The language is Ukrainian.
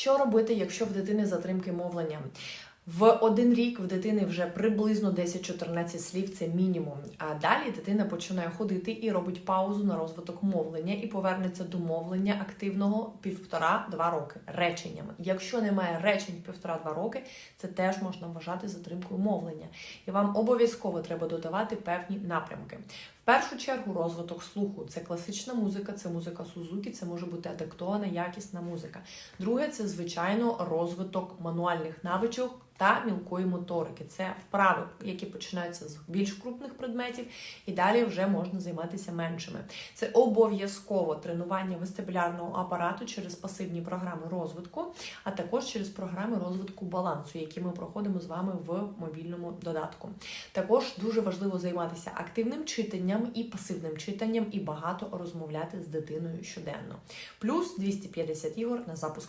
Що робити, якщо в дитини затримки мовлення? В один рік в дитини вже приблизно 10-14 слів це мінімум. А далі дитина починає ходити і робить паузу на розвиток мовлення і повернеться до мовлення активного півтора-два роки реченнями. Якщо немає речень півтора-два роки, це теж можна вважати затримкою мовлення. І вам обов'язково треба додавати певні напрямки. В першу чергу розвиток слуху це класична музика, це музика Сузуки, це може бути адаптована, якісна музика. Друге, це звичайно розвиток мануальних навичок та мілкої моторики. Це вправи, які починаються з більш крупних предметів, і далі вже можна займатися меншими. Це обов'язково тренування вестибулярного апарату через пасивні програми розвитку, а також через програми розвитку балансу, які ми проходимо з вами в мобільному додатку. Також дуже важливо займатися активним читанням і пасивним читанням, і багато розмовляти з дитиною щоденно. Плюс 250 ігор на запуск